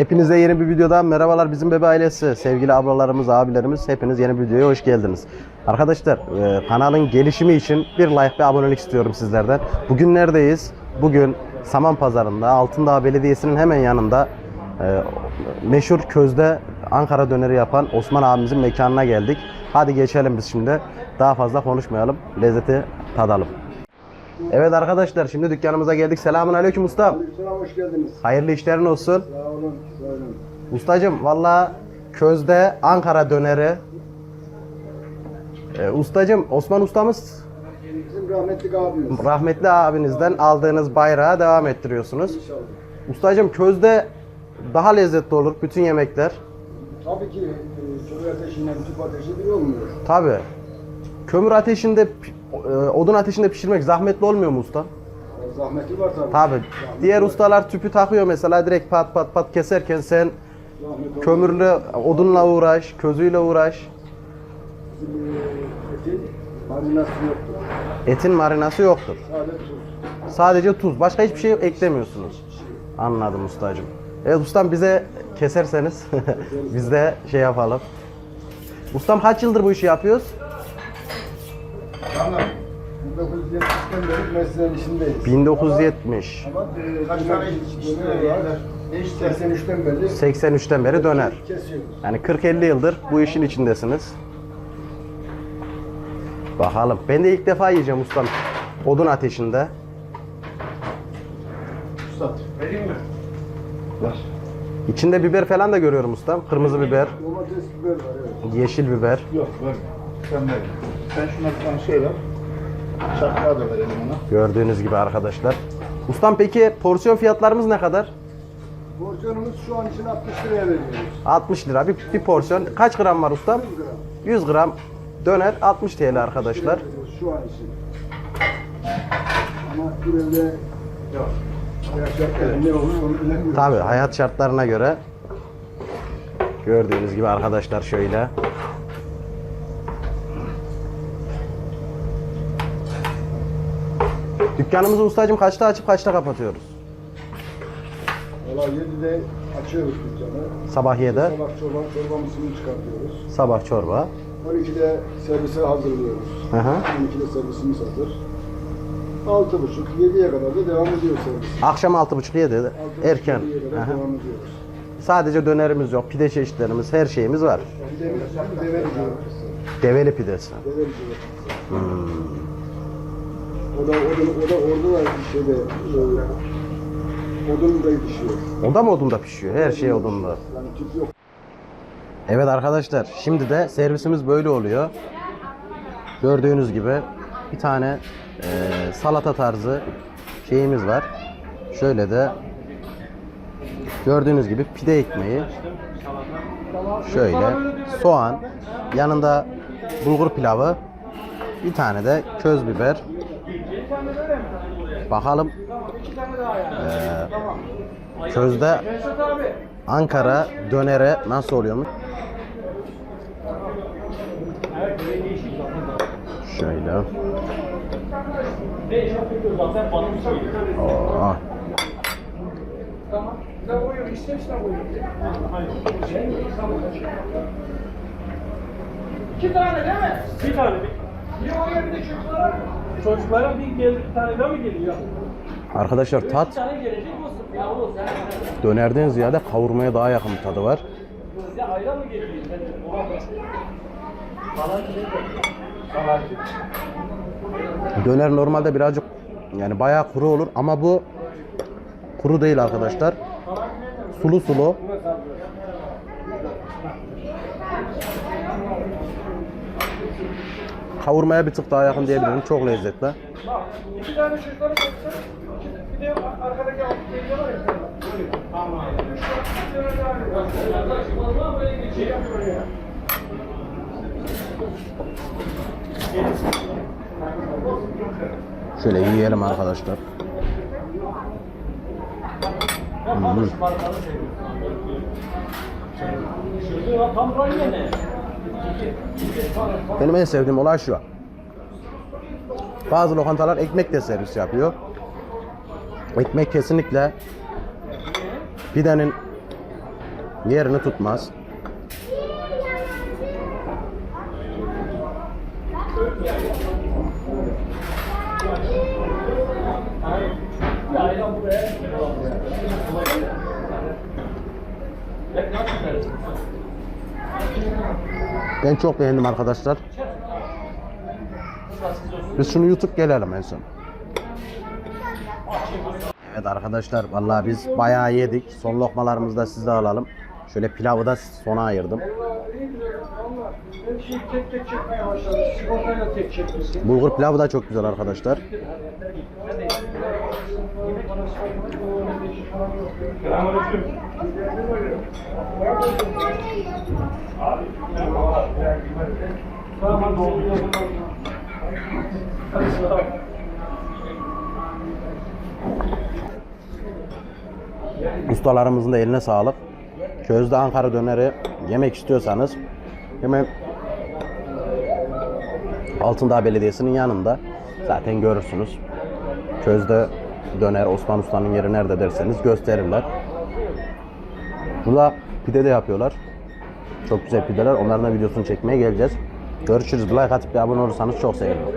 Hepinize yeni bir videodan merhabalar bizim bebe ailesi. Sevgili ablalarımız, abilerimiz hepiniz yeni bir videoya hoş geldiniz. Arkadaşlar e, kanalın gelişimi için bir like ve abonelik istiyorum sizlerden. Bugün neredeyiz? Bugün Saman Pazarı'nda Altındağ Belediyesi'nin hemen yanında e, meşhur közde Ankara döneri yapan Osman abimizin mekanına geldik. Hadi geçelim biz şimdi. Daha fazla konuşmayalım. Lezzeti tadalım. Evet arkadaşlar şimdi dükkanımıza geldik. Selamun aleyküm ustam. Selam hoş geldiniz. Hayırlı işlerin olsun. Sağ olun. Ustacım valla közde Ankara döneri. Ee, ustacım Osman ustamız Bizim rahmetli abimiz. rahmetli abinizden aldığınız bayrağı devam ettiriyorsunuz. İnşallah. Ustacım közde daha lezzetli olur bütün yemekler. Tabii ki e, kömür ateşiyle tüp ateşi bir olmuyor. Tabi. Kömür ateşinde, pi- e, odun ateşinde pişirmek zahmetli olmuyor mu usta? Zahmeti var tabii. Tabi. Zahmeti Diğer var. ustalar tüpü takıyor mesela direkt pat pat pat keserken sen Kömürlü odunla uğraş, közüyle uğraş. E, etin marinası yoktur. Etin marinası yoktur. Sadece tuz. Sadece tuz. Başka hiçbir şey eklemiyorsunuz. Anladım ustacığım. Evet ustam bize keserseniz biz de şey yapalım. Ustam kaç yıldır bu işi yapıyoruz? Tamam. 1970'ten beri mesleğin içindeyiz. 1970. Ama e, kaç tane var? 83'ten beri 83'ten beri döner. kesiyoruz. Yani 40-50 yıldır bu işin içindesiniz. Bakalım. Ben de ilk defa yiyeceğim ustam. Odun ateşinde. Usta. Vereyim mi? Ver. İçinde biber falan da görüyorum ustam. Kırmızı biber, Domates biber var evet. yeşil biber. Yok verme. Sen verme. Sen şuna bir tane şey ver. Çakmağı da verelim ona. Gördüğünüz gibi arkadaşlar. Ustam peki porsiyon fiyatlarımız ne kadar? Porsiyonumuz şu an için 60 liraya veriyoruz. 60 lira bir, bir porsiyon. Kaç gram var ustam? 100 gram. 100 gram döner 60 TL arkadaşlar. Şu an için. Ama bir evde yok. Yaşarken ne olur onu bilemiyorum. Tabi hayat şartlarına göre gördüğünüz gibi arkadaşlar şöyle. Dükkanımızı ustacım kaçta açıp kaçta kapatıyoruz? Valla 7'de açıyoruz dükkanı. Sabah 7'de Sabah çorba, çorbamızını çıkartıyoruz. sabah çorba. 12'de servise hazırlıyoruz. Hı hı. 12'de servisimiz hazır. 6.30, 7'ye kadar da devam ediyor servis. Akşam 6.30-7'de 6.30, erken. 7'ye kadar Hı hı. devam ediyoruz. Sadece dönerimiz yok, pide çeşitlerimiz, her şeyimiz var. Deve, deve diyoruz. Develi pidesi. Deve diyoruz. O da, o da, o da orada da şeyde, e, odun da pişiyor. O da mı odunda pişiyor? Her şey odunda. Yani tüp yok. Evet arkadaşlar şimdi de servisimiz böyle oluyor. Gördüğünüz gibi bir tane e, salata tarzı şeyimiz var. Şöyle de gördüğünüz gibi pide ekmeği. Şöyle soğan, yanında bulgur pilavı, bir tane de köz biber. Bakalım e, közde Ankara dönere nasıl oluyormuş? Şöyle. Oo. İki tane değil mi? Bir tane. Bir oraya bir de çocuklara. Çocuklara bir geldi, bir tane daha mı geliyor? Arkadaşlar tat dönerden ziyade kavurmaya daha yakın bir tadı var. Döner normalde birazcık yani bayağı kuru olur ama bu kuru değil arkadaşlar. Sulu sulu. Kavurmaya bir tık daha yakın diyebilirim. Çok lezzetli. Bak, tane çocuklara koysan, bir de arkadaki var ya. Tamam. Üç. Şöyle yiyelim arkadaşlar. Ne? Benim en sevdiğim olay şu. Bazı lokantalar ekmek de servis yapıyor. Ekmek kesinlikle pidenin Yerini tutmaz. Ben çok beğendim arkadaşlar. Biz şunu YouTube gelelim en son. Evet arkadaşlar vallahi biz bayağı yedik. Son lokmalarımızı da size alalım. Şöyle pilavı da sona ayırdım. Bulgur pilavı da çok güzel arkadaşlar. Ustalarımızın da eline sağlık. Közde Ankara döneri yemek istiyorsanız hemen Altındağ Belediyesi'nin yanında zaten görürsünüz. Közde döner Osman Usta'nın yeri nerede derseniz gösterirler. Burada pide de yapıyorlar. Çok güzel pideler. Onların da videosunu çekmeye geleceğiz. Görüşürüz. Like atıp bir abone olursanız çok sevinirim.